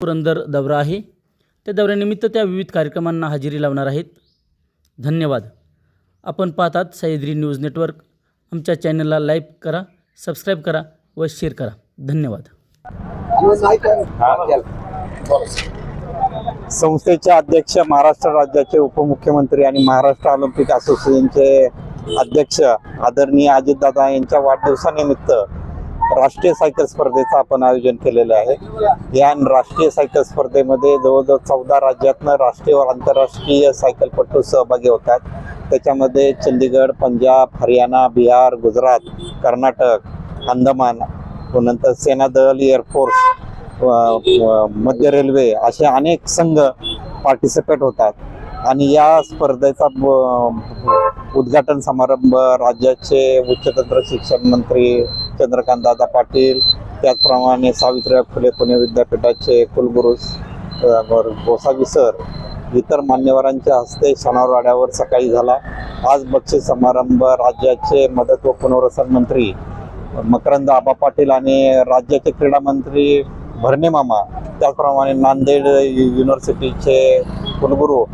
पुरंदर दौरा आहे. त्या दौऱ्यानिमित्त त्या विविध कार्यक्रमांना हजेरी लावणार आहेत. धन्यवाद. आपण पाहतात सह्याद्री न्यूज नेटवर्क. आमच्या चॅनलला लाईक करा सबस्क्राईब करा व शेअर करा. धन्यवाद. संस्थेचे अध्यक्ष महाराष्ट्र राज्याचे उपमुख्यमंत्री आणि महाराष्ट्र ऑलिम्पिक असोसिएशनचे अध्यक्ष आदरणीय अजितदादा यांच्या वाढदिवसानिमित्त राष्ट्रीय सायकल स्पर्धेचं आपण आयोजन केलेलं आहे. या राष्ट्रीय सायकल स्पर्धेमध्ये जवळजवळ चौदा राज्यातनं राष्ट्रीय व आंतरराष्ट्रीय सायकलपटू सहभागी होतात. त्याच्यामध्ये चंदीगड पंजाब हरियाणा बिहार गुजरात कर्नाटक अंदमान नंतर सेनादल एअरफोर्स मध्य रेल्वे असे अनेक संघ पार्टिसिपेट होतात. आणि या स्पर्धेचा ब- उद्घाटन समारंभ राज्याचे उच्चतंत्र शिक्षण मंत्री चंद्रकांत दादा पाटील त्याचप्रमाणे सावित्रीबाई फुले पुणे विद्यापीठाचे कुलगुरू गोसावी सर इतर मान्यवरांच्या हस्ते शनिवारवाड्यावर सकाळी झाला. आज बक्षीस समारंभ राज्याचे मदत व पुनर्वसन मंत्री मकरंद आबा पाटील आणि राज्याचे क्रीडा मंत्री भरणे मामा त्याचप्रमाणे नांदेड युनिव्हर्सिटीचे कुलगुरू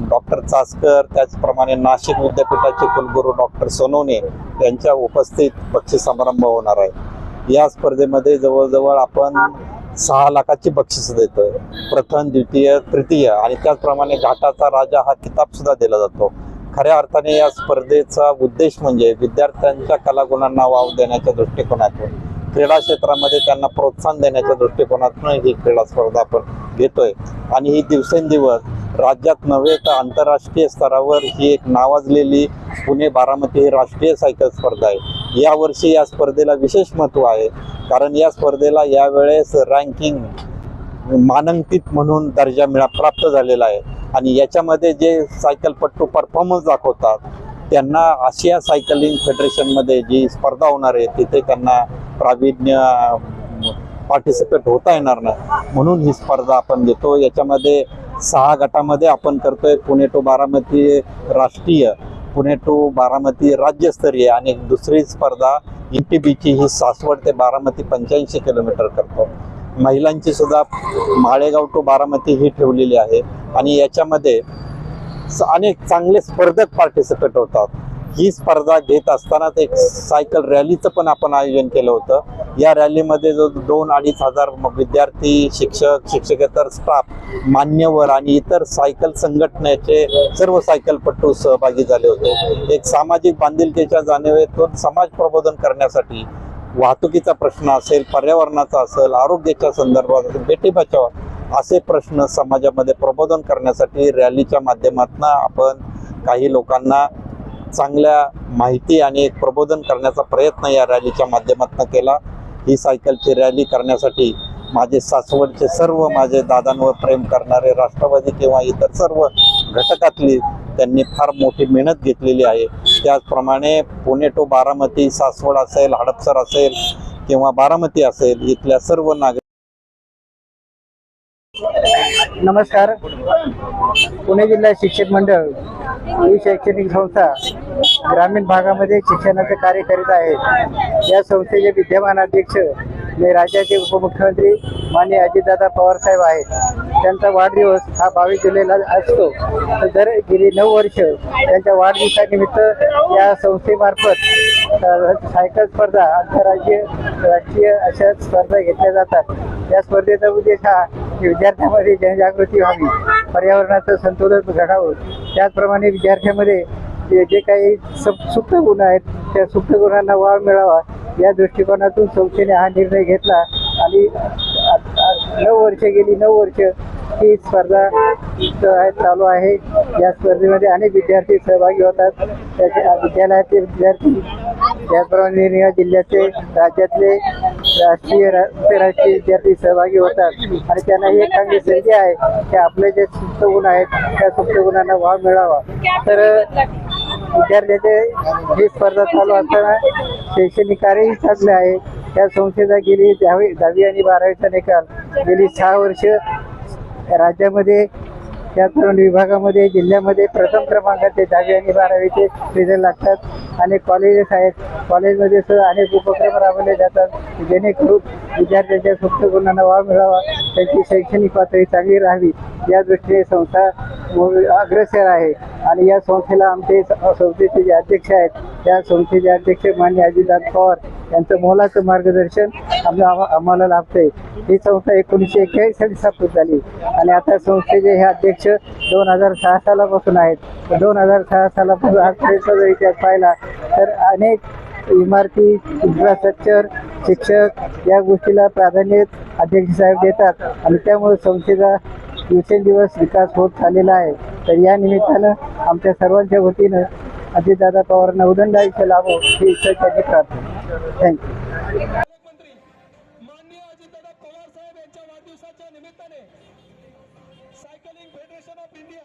डॉक्टर चासकर त्याचप्रमाणे नाशिक विद्यापीठाचे कुलगुरू डॉक्टर सोनवणे यांच्या उपस्थित बक्षीस समारंभ होणार आहे. या स्पर्धेमध्ये जवळजवळ आपण सहा लाखाची बक्षीस देतोय. प्रथम द्वितीय तृतीय आणि त्याचप्रमाणे घाटाचा राजा हा किताब सुद्धा दिला जातो. खऱ्या अर्थाने या स्पर्धेचा उद्देश म्हणजे विद्यार्थ्यांच्या कलागुणांना वाव देण्याच्या दृष्टिकोनातून क्रीडा क्षेत्रामध्ये त्यांना प्रोत्साहन देण्याच्या दृष्टिकोनातून ही क्रीडा स्पर्धा आपण घेतोय. आणि ही दिवसेंदिवस राज्यात नव्हे तर आंतरराष्ट्रीय स्तरावर ही एक नावाजलेली पुणे बारामती ही राष्ट्रीय सायकल स्पर्धा आहे. यावर्षी या स्पर्धेला विशेष महत्त्व आहे. कारण या स्पर्धेला यावेळेस रँकिंग मानांकित म्हणून दर्जा मिळा प्राप्त झालेला आहे. आणि याच्यामध्ये जे सायकलपट्टू परफॉर्मन्स दाखवतात त्यांना आशिया सायकलिंग फेडरेशनमध्ये जी स्पर्धा होणार आहे तिथे त्यांना प्रावीण्य पार्टिसिपेट होता येणार नाही. म्हणून ही स्पर्धा आपण घेतो. याच्यामध्ये सहा गटामध्ये आपण करतोय. पुणे टू बारामती राष्ट्रीय पुणे टू बारामती राज्यस्तरीय आणि दुसरी स्पर्धा ची ही सासवड ते बारामती पंच्याऐंशी किलोमीटर करतो. महिलांची सुद्धा माळेगाव टू बारामती ही ठेवलेली आहे. आणि याच्यामध्ये स- अनेक चांगले स्पर्धक पार्टिसिपेट होतात. ही स्पर्धा घेत असतानाच एक सायकल रॅलीचं पण आपण आयोजन केलं होतं. या रॅलीमध्ये जो दोन अडीच हजार विद्यार्थी शिक्षक शिक्षकेतर स्टाफ मान्यवर आणि इतर सायकल संघटनेचे सर्व सायकलपटू सहभागी झाले होते. एक सामाजिक बांधिलकीच्या जाणीवेतून समाज प्रबोधन करण्यासाठी वाहतुकीचा प्रश्न असेल पर्यावरणाचा असेल आरोग्याच्या संदर्भात असेल बेटी बचाव असे प्रश्न समाजामध्ये प्रबोधन करण्यासाठी रॅलीच्या माध्यमातून आपण काही लोकांना चांगल्या माहिती आणि एक प्रबोधन करण्याचा प्रयत्न या रॅलीच्या माध्यमातून केला. ही सायकलची रॅली करण्यासाठी माझे सासवडचे सर्व माझे दादांवर प्रेम करणारे राष्ट्रवादी किंवा इतर सर्व घटकातली त्यांनी फार मोठी मेहनत घेतलेली आहे. त्याचप्रमाणे पुणे टू बारामती सासवड असेल हडपसर असेल किंवा बारामती असेल इथल्या सर्व नागरिक नमस्कार. पुणे जिल्हा शिक्षक मंडळ ही शैक्षणिक संस्था ग्रामीण भागामध्ये शिक्षणाचे कार्य करीत आहे. या संस्थेचे विद्यमान अध्यक्ष जे राज्याचे उपमुख्यमंत्री माननीय अजितदादा पवारसाहेब आहेत. त्यांचा वाढदिवस हा बावीस जुलैला असतो. तर दर गेली नऊ वर्ष त्यांच्या वाढदिवसानिमित्त या संस्थेमार्फत सायकल स्पर्धा आंतरराज्य राष्ट्रीय अशा स्पर्धा घेतल्या जातात. या स्पर्धेचा उद्देश हा विद्यार्थ्यामध्ये जनजागृती व्हावी पर्यावरणाचं संतुलन घडावं. त्याचप्रमाणे विद्यार्थ्यामध्ये जे जे काही सब सुप्त गुण आहेत त्या सुप्त गुणांना वाव मिळावा या दृष्टिकोनातून संस्थेने हा निर्णय घेतला. आणि नऊ वर्ष गेली नऊ वर्ष ही स्पर्धा चालू आहे. या स्पर्धेमध्ये अनेक विद्यार्थी सहभागी होतात. त्याच्या विद्यालयातील विद्यार्थी त्याचप्रमाणे निरनिराळ्या जिल्ह्याचे राज्यातले राष्ट्रीय आंतरराष्ट्रीय विद्यार्थी सहभागी होतात. आणि त्यांना ही एक चांगली संधी आहे की आपले जे सुप्त गुण आहेत त्या सुप्त गुणांना वाव मिळावा. तर विद्यार्थ्याचे ही स्पर्धा चालू असताना शैक्षणिक कार्यही चांगले आहे. त्या संस्थेचा गेली दहावी दहावी आणि बारावीचा निकाल. गेली सहा वर्ष राज्यामध्ये त्या तरुण विभागामध्ये जिल्ह्यामध्ये प्रथम क्रमांकाचे दहावी आणि बारावीचे रिझल्ट लागतात. अनेक कॉलेजेस आहेत. कॉलेजमध्ये सुद्धा अनेक उपक्रम राबवले जातात. जेणेकरून विद्यार्थ्यांच्या सुप्त गुणांना वाव मिळावा. त्यांची शैक्षणिक पातळी चांगली राहावी. या दृष्टीने संस्था अग्रेसर आहे. आणि या संस्थेला आमचे स- संस्थेचे जे अध्यक्ष आहेत त्या संस्थेचे अध्यक्ष मान्य अजितदादा पवार यांचं मोलाचं मार्गदर्शन आम्हा आम्हाला लाभते ही संस्था एकोणीसशे एक्क्याऐंशी साली स्थापित झाली. आणि आता संस्थेचे हे अध्यक्ष दोन हजार सहा सालापासून आहेत. दोन हजार सहा सालापासून आजपर्यंत जर इतिहास पाहिला. तर अनेक इमारती इन्फ्रास्ट्रक्चर शिक्षक या गोष्टीला प्राधान्य अध्यक्ष साहेब देतात. आणि त्यामुळे संस्थेचा दिवसेंदिवस विकास होत चाललेला आहे. तर या निमित्तानं आमच्या सर्वांच्या वतीनं अजितदादा पवारांना उदंड आयुष्य लाभो ही ईश्वरच्याची प्रार्थना. Thank you cycling federation of India